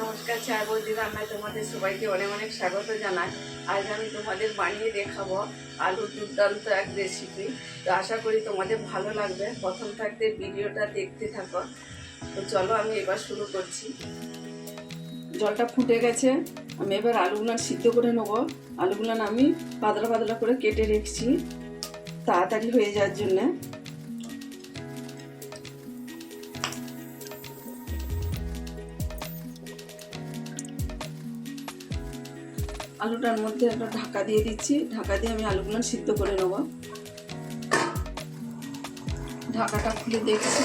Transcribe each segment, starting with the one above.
নমস্কার চা বৌদি রান্নায় তোমাদের সবাইকে অনেক অনেক স্বাগত জানাই। আজ আমি তোমাদের বানিয়ে দেখাবো আলুর দুর্দান্ত এক রেসিপি তো আশা করি তোমাদের ভালো লাগবে। প্রথম থাকতে ভিডিওটা দেখতে থাকো। তো চলো আমি এবার শুরু করছি। জলটা ফুটে গেছে। আমি এবার আলুগুলো সিদ্ধ করে নেব। আলুগুলো আমি পাতলা পাতলা করে কেটে রেখেছি। তাড়াতাড়ি হয়ে যাওয়ার জন্যে। আলুটার মধ্যে একটা ঢাকা দিয়ে দিচ্ছি। ঢাকা দিয়ে আমি আলুগুলো সিদ্ধ করে নেব। ঢাকাটা খুলে দেখছি।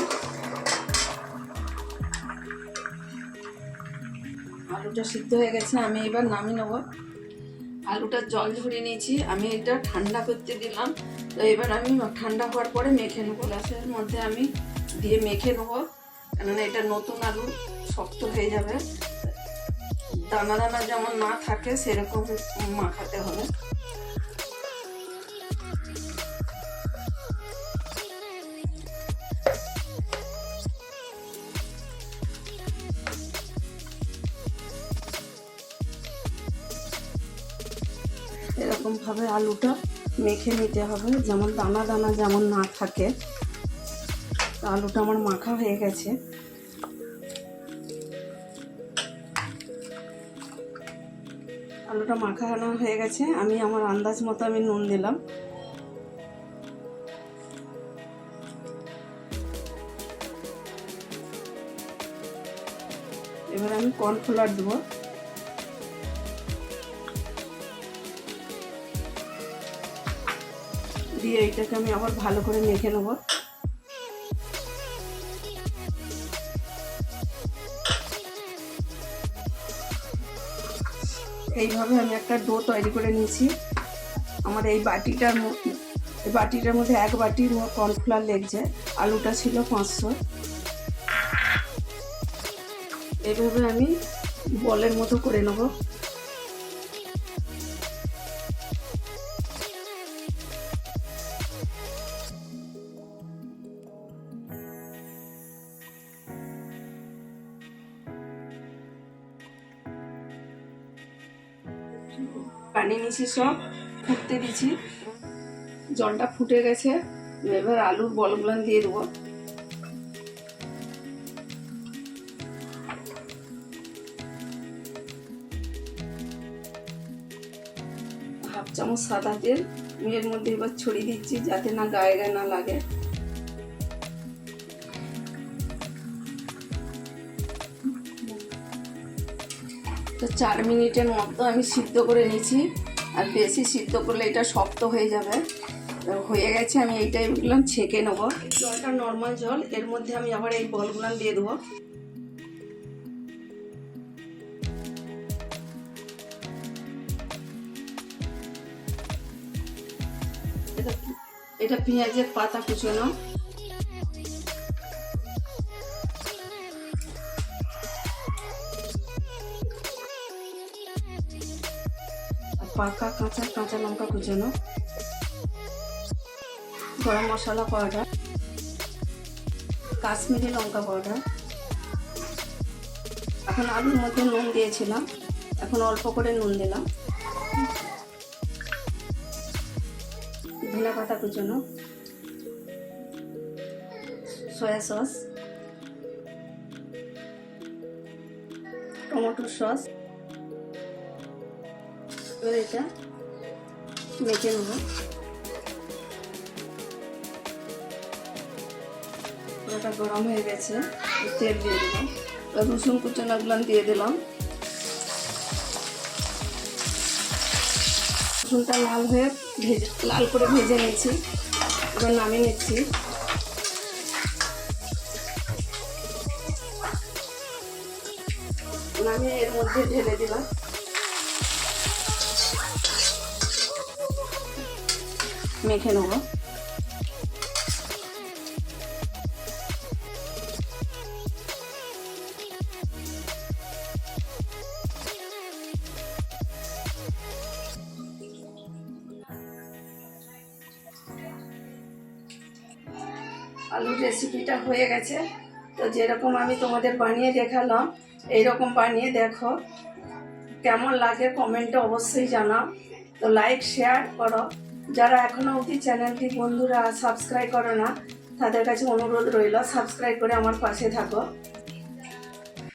আলুটা সিদ্ধ হয়ে গেছে, আমি এবার নামিয়ে নেব। আলুটা জল ঝরিয়ে নিয়েছি, আমি এটা ঠান্ডা করতে দিলাম। তো এবার আমি ঠান্ডা হওয়ার পরে মেখে নেব। গ্লাসের মধ্যে আমি দিয়ে মেখে নেব। কেননা এটা নতুন আলু, শক্ত হয়ে যাবে। দানা দানা যেমন না থাকে, সেরকম মাখাতে হবে। এরকম ভাবে আলুটা মেখে নিতে হবে। যেমন দানা দানা যেমন না থাকে আলুটা আমার মাখা হয়ে গেছে। আলুটা মাখানো হয়ে গেছে। আমি আমার আন্দাজ মতো আমি নুন দিলাম। এবার আমি কর্নফ্লাওয়ার দেবো। দিয়ে এইটাকে আমি আবার ভালো করে মেখে নেব। এইভাবে আমি একটা ডো তৈরি করে নিয়েছি। আমার এই বাটিটার এই বাটিটার মধ্যে এক বাটি কর্নফ্লাওয়ার লেগছে। আলুটা ছিল পাঁচশো। এইভাবে আমি বলের মতো করে নেব। পানি নিয়েছি সব, ফুটতে দিছি জলটা ফুটে গেছে, এবার আলুর বলগুলো দিয়ে দেবো। হাফ চামচ সাদা তেল আমি এর মধ্যে এবার ছড়িয়ে দিচ্ছি যাতে না গায়ে গায়ে না লাগে। তো চার মিনিটের মতো আমি সিদ্ধ করে নিয়েছি। আর বেশি সিদ্ধ করলে এটা শক্ত হয়ে যাবে। হয়ে গেছে, আমি এইটাই বললাম, ছেঁকে নেব। জলটা নর্মাল জল, এর মধ্যে আমি আবার এই বলগুলো দিয়ে দেবো। এটা পেঁয়াজের পাতা কুচোনো। পাকা কাঁচা কাঁচা লঙ্কা কুচানো। গরম মশলা পাউডার কাশ্মীরি লঙ্কা পাউডার এখন আলুর মধ্যে নুন দিয়েছিলাম, এখন অল্প করে নুন দিলাম। ধনে পাতা কুচানো সয়া সস টমেটো সস এবার এটা মেখে নেব পুরোটা গরম হয়ে গেছে তেল দিয়ে দিলাম রসুন কুচানোগুলো দিয়ে দিলাম রসুনটা লাল হয়ে ভেজে লাল করে ভেজে নিয়েছি এবার নামিয়ে নিচ্ছি নামিয়ে এর মধ্যে ঢেলে দিলাম মেখে নেব। আলুর রেসিপিটা হয়ে গেছে। তো যেরকম আমি তোমাদের বানিয়ে দেখালাম, এইরকম বানিয়ে দেখো। কেমন লাগে কমেন্টে অবশ্যই জানাও। তো লাইক শেয়ার করো। যারা এখনও অবধি চ্যানেলটি বন্ধুরা সাবস্ক্রাইব করো না, তাদের কাছে অনুরোধ রইল সাবস্ক্রাইব করে আমার পাশে থাকো।